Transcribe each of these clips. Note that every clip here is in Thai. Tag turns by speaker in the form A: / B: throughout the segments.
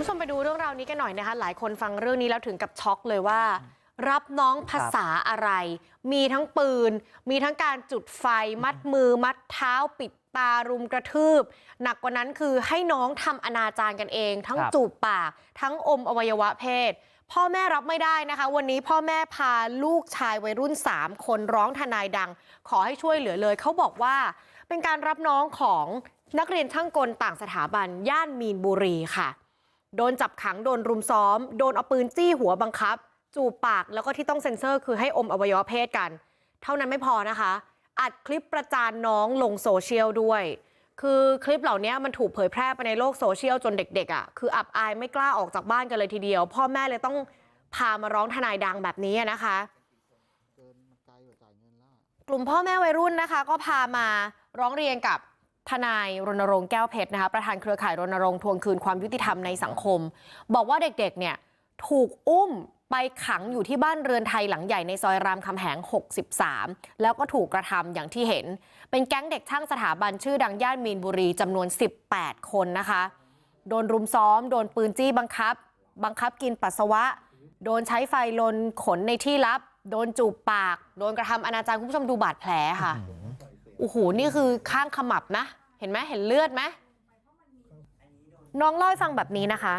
A: ผู้ชมไปดูเรื่องราวนี้กันหน่อยนะคะหลายคนฟังเรื่องนี้แล้วถึงกับช็อกเลยว่า รับน้องภาษาอะไร มีทั้งปืน มีทั้งการจุดไฟมัดมือ มัดเท้าปิดตารุมกระทืบ หนักกว่านั้นคือให้น้องทำอนาจารกันเอง ทั้ง
B: ครับ
A: จูบปาก ทั้งอมอวัยวะเพศ พ่อแม่รับไม่ได้นะคะ วันนี้พ่อแม่พาลูกชายวัยรุ่น 3 คนร้องทนายดัง ขอให้ช่วยเหลือเลย เขาบอกว่าเป็นการรับน้องของนักเรียนช่างกลต่างสถาบันย่านมีนบุรีค่ะ โดนจับขังโดนรุมซ้อมโดนเอาปืนจี้หัวบังคับจูบปากแล้วก็ที่ต้องเซ็นเซอร์คือให้อมอวัยวะเพศกันเท่านั้นไม่พอนะคะอัดคลิปประจานน้องลงโซเชียลด้วยคือคลิปเหล่านี้มันถูกเผยแพร่ไปในโลกโซเชียลจนเด็กๆอะคืออับอายไม่กล้าออกจากบ้านกันเลยทีเดียวพ่อแม่เลยต้องพามาร้องทนายดังแบบนี้นะคะกลุ่มพ่อแม่วัยรุ่นนะคะก็พามาร้องเรียนกับ ทนายรณรงค์แก้วเพชรนะคะประธานเครือข่ายรณรงค์ทวงคืนความยุติธรรมในสังคม บอกว่าเด็กๆเนี่ยถูกอุ้มไปขังอยู่ที่บ้านเรือนไทยหลังใหญ่ในซอยรามคำแหง 63 แล้วก็ถูกกระทำอย่างที่เห็น เป็นแก๊งเด็กช่างสถาบันชื่อดังย่านมีนบุรีจำนวน 18 คนนะคะ โดนรุมซ้อม โดนปืนจี้บังคับ บังคับกินปัสสาวะ โดนใช้ไฟลนขนในที่ลับ โดนจูบปาก โดนกระทำอนาจารคุณผู้ชมดูบาดแผลค่ะ โอ้โหนี่คือข้างขมับนะเห็นไหมเห็นเลือดไหมน้องเล่าให้ฟังแบบนี้นะคะ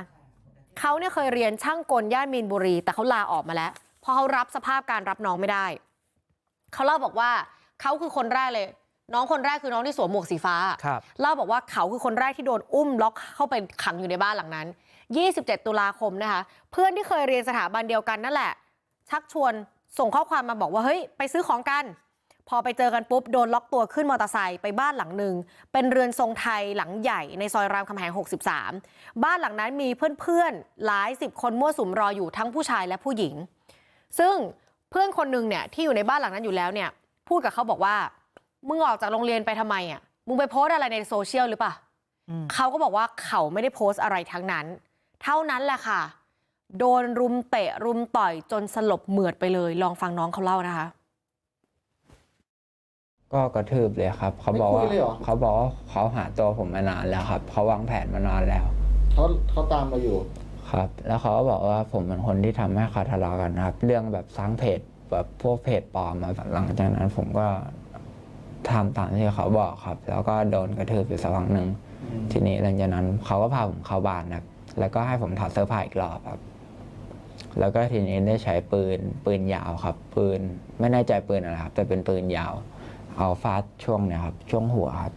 A: เขาเนี่ยเคยเรียนช่างกลย่านมีนบุรี แต่เขาลาออกมาแล้วเพราะเขารับสภาพการรับน้องไม่ได้เขาเล่าบอกว่าเขาคือคนแรกเลย น้องคนแรกคือน้องที่สวมหมวกสีฟ้า
B: ครับ
A: เล่าบอกว่าเขาคือคนแรกที่โดนอุ้มล็อกเข้าไปขังอยู่ในบ้านหลังนั้น 27 ตุลาคมนะคะ เพื่อนที่เคยเรียนสถาบันเดียวกันนั่นแหละ ชักชวนส่งข้อความมาบอกว่าเฮ้ยไปซื้อของกัน พอไปเจอกันปุ๊บโดนล็อกตัวขึ้นมอเตอร์ไซค์ไปบ้านหลังหนึ่งเป็นเรือนทรงไทยหลังใหญ่ในซอยรามคำแหง63บ้านหลังนั้นมีเพื่อนๆหลายสิบคนมั่วสุมรออยู่ทั้งผู้ชายและผู้หญิง ซึ่งเพื่อนคนหนึ่งเนี่ยที่อยู่ในบ้านหลังนั้นอยู่แล้วเนี่ยพูดกับเขาบอกว่ามึงออกจากโรงเรียนไปทำไมอะมึงไปโพสต์อะไรในโซเชียลหรือเปล่า
B: อืม
A: เขาก็บอกว่าเขาไม่ได้โพสต์อะไรทั้งนั้น เท่านั้นแหละค่ะ โดนรุมเตะรุมต่อยจนสลบเหมือดไปเลย ลองฟังน้องเขาเล่านะคะ
C: ก็กระทืบเลยครับ เขาบอกว่า
D: ไม่คุยเลยเหรอ
C: เขาบอกว่าเขาหาตัวผมมานานแล้วครับ เขาวางแผนมานานแล้ว
D: เขาเขาตามมาอยู่
C: ครับ แล้วเขาก็บอกว่าผมเป็นคนที่ทำให้เขาทะเลาะกันนะครับ เรื่องแบบสร้างเพจแบบพวกเพจปลอมมาหลังจากนั้นผมก็ทำตามที่เขาบอกครับ แล้วก็โดนกระทืบอยู่สักพักหนึ่งทีนี้หลังจากนั้นเขาก็พาผมเข้าบ้านครับ แล้วก็ให้ผมถอดเสื้อผ้าอีกรอบครับ แล้วก็ทีนี้ได้ใช้ปืนปืนยาวครับ ปืนไม่แน่ใจปืนอะไรครับ แต่เป็นปืนยาว เอาฟาดช่วงเนี่ยครับ ช่วงหัวครับ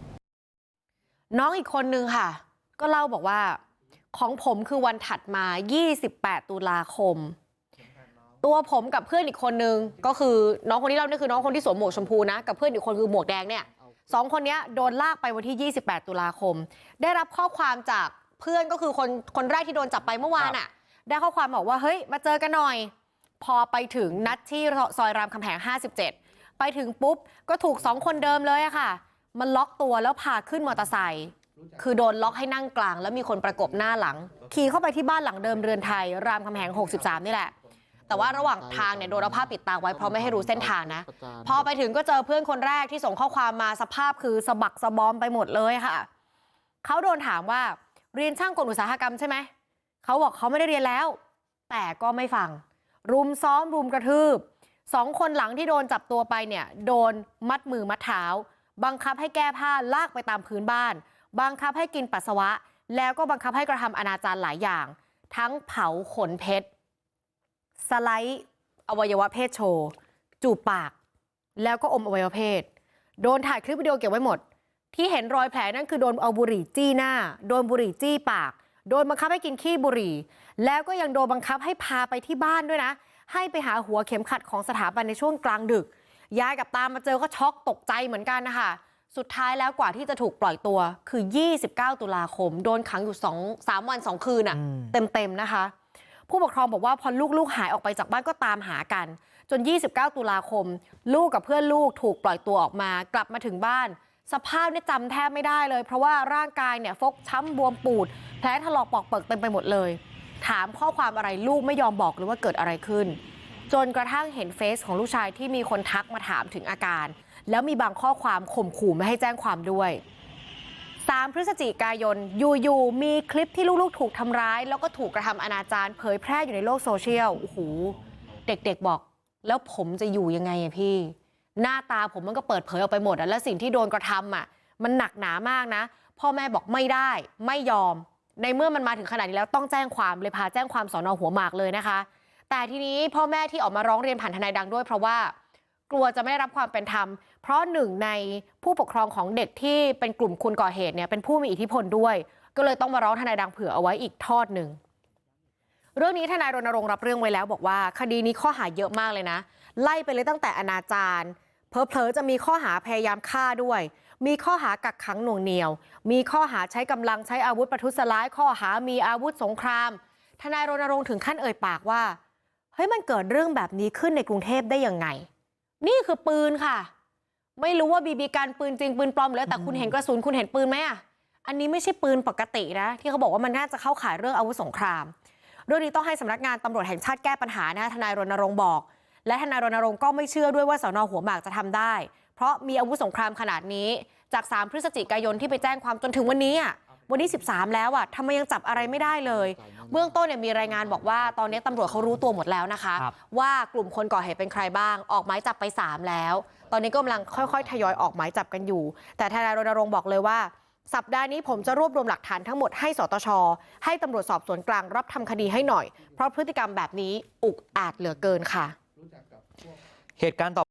A: น้องอีกคนนึงค่ะ ก็เล่าบอกว่า ของผมคือวันถัดมา 28 ตุลาคม ตัวผมกับเพื่อนอีกคนนึง ก็คือน้องคนที่เล่านี่คือน้องคนที่สวมหมวกชมพูนะ กับเพื่อนอีกคนคือหมวกแดงเนี่ยสองคนเนี้ยโดนลากไปวันที่ 28 ตุลาคม ได้รับข้อความจากเพื่อนก็คือคนคนแรกที่โดนจับไปเมื่อวานอะ ได้ข้อความบอกว่าเฮ้ยมาเจอกันหน่อย พอไปถึงนัดที่ซอยรามคำแหง57 ไปถึงปุ๊บก็ถูกสองคนเดิมเลยอะค่ะมันล็อกตัวแล้วพาขึ้นมอเตอร์ไซค์คือโดนล็อกให้นั่งกลางแล้วมีคนประกบหน้าหลังขี่เข้าไปที่บ้านหลังเดิมเรือนไทยรามคำแหง63นี่แหละ แต่ว่าระหว่างทางเนี่ยโดนเอาผ้าปิดตาไว้เพราะไม่ให้รู้เส้นทางนะ พอไปถึงก็เจอเพื่อนคนแรกที่ส่งข้อความมาสภาพคือสะบักสะบอมไปหมดเลยค่ะเขาโดนถามว่าเรียนช่างกลอุตสาหกรรมใช่ไหมเขาบอกเขาไม่ได้เรียนแล้ว แต่ก็ไม่ฟัง รุมซ้อมรุมกระทืบ สองคนหลังที่โดนจับตัวไปเนี่ยโดนมัดมือมัดเท้าบังคับให้แก้ผ้าลากไปตามพื้นบ้านบังคับให้กินปัสสาวะแล้วก็บังคับให้กระทำอนาจารหลายอย่าง ทั้งเผาขนเพชรสไลด์อวัยวะเพศโชว์จูบปาก แล้วก็อมอวัยวะเพศ โดนถ่ายคลิปวิดีโอเก็บไว้หมด ที่เห็นรอยแผลนั่นคือโดนเอาบุหรี่จี้หน้า โดนบุหรี่จี้ปาก โดนบังคับให้กินขี้บุหรี่ แล้วก็ยังโดนบังคับให้พาไปที่บ้านด้วยนะ ให้ไปหาหัวเข็มขัดของสถาบันในช่วงกลางดึกยายกับตามมาเจอก็ช็อกตกใจเหมือนกันนะคะสุดท้ายแล้วกว่าที่จะถูกปล่อยตัวคือ 29 ตุลาคม โดนขังอยู่2 3วัน 2 คืนอะ
B: อืม
A: เต็มๆนะคะ ผู้ปกครองบอกว่าพอลูกๆหายออกไปจากบ้านก็ตามหากัน จน 29 ตุลาคม ลูกกับเพื่อนลูกถูกปล่อยตัวออกมากลับมาถึงบ้าน สภาพเนี่ยจำแทบไม่ได้เลย เพราะว่าร่างกายเนี่ยฟกช้ำบวมปูด แผลถลอกปอกเปิกเต็มไปหมดเลย ถามข้อความอะไรลูกไม่ยอมบอกเลยว่าเกิดอะไรขึ้น จนกระทั่งเห็นเฟซของลูกชายที่มีคนทักมาถามถึงอาการ แล้วมีบางข้อความข่มขู่ไม่ให้แจ้งความด้วย 3 พฤศจิกายนอยู่ๆมีคลิปที่ลูกๆ ถูกทำร้าย แล้วก็ถูกกระทำอนาจารเผยแพร่อยู่ในโลกโซเชียลโอ้โหเด็กๆบอก แล้วผมจะอยู่ยังไงอะพี่ หน้าตาผมมันก็เปิดเผยออกไปหมดอะแล้วสิ่งที่โดนกระทำอะมันหนักหนามากนะ พ่อแม่บอกไม่ได้ ไม่ยอม ในเมื่อมันมาถึงขนาดนี้แล้วต้องแจ้งความเลยพาแจ้งความสอนอหัวหมากเลยนะคะ แต่ทีนี้พ่อแม่ที่ออกมาร้องเรียนผ่านทนายดังด้วย เพราะว่ากลัวจะไม่ได้รับความเป็นธรรม เพราะหนึ่งในผู้ปกครองของเด็กที่เป็นกลุ่มคนก่อเหตุเนี่ยเป็นผู้มีอิทธิพลด้วย ก็เลยต้องมาร้องทนายดังเผื่อเอาไว้อีกทอดหนึ่งเรื่องนี้ทนายรณรงค์รับเรื่องไว้แล้วบอกว่า คดีนี้ข้อหาเยอะมากเลยนะ ไล่ไปเลยตั้งแต่อนาจารเผลอๆจะมีข้อหาพยายามฆ่าด้วย มีข้อหากักขังหน่วงเหนียวมีข้อหาใช้กำลังใช้อาวุธประทุษร้ายข้อหามีอาวุธสงครามทนายรณรงค์ถึงขั้นเอ่ยปากว่าเฮ้ยมันเกิดเรื่องแบบนี้ขึ้นในกรุงเทพได้ยังไง นี่คือปืนค่ะ ไม่รู้ว่าบีบีกันปืนจริงปืนปลอมเลยแต่คุณเห็นกระสุนคุณเห็นปืนไหมอะอันนี้ไม่ใช่ปืนปกตินะ ที่เขาบอกว่ามันน่าจะเข้าข่ายเรื่องอาวุธสงคราม เรื่องนี้ต้องให้สำนักงานตำรวจแห่งชาติแก้ปัญหานะทนายรณรงค์บอก และทนายรณรงค์ก็ไม่เชื่อด้วยว่าสนหัวหมากจะทำได้ เพราะมีอาวุธสงครามขนาดนี้จาก3พฤศจิกายนที่ไปแจ้งความจนถึงวันนี้อะวันนี้13แล้วอะทำไมยังจับอะไรไม่ได้เลยเบื้องต้นเนี่ยมีรายงานบอกว่าตอนนี้ตำรวจเขารู้ตัวหมดแล้วนะคะ
B: ครับ
A: ว่ากลุ่มคนก่อเหตุเป็นใครบ้าง ออกหมายจับไป 3 แล้ว ตอนนี้ก็กำลังค่อยๆ ทยอยออกหมายจับกันอยู่ แต่ทนายรณรงค์บอกเลยว่า สัปดาห์นี้ผมจะรวบรวมหลักฐานทั้งหมดให้สตช ให้ตำรวจสอบสวนกลางรับทำคดีให้หน่อย เพราะพฤติกรรมแบบนี้อุกอาจเหลือเกินค่ะ
B: เหตุการณ์ต่อ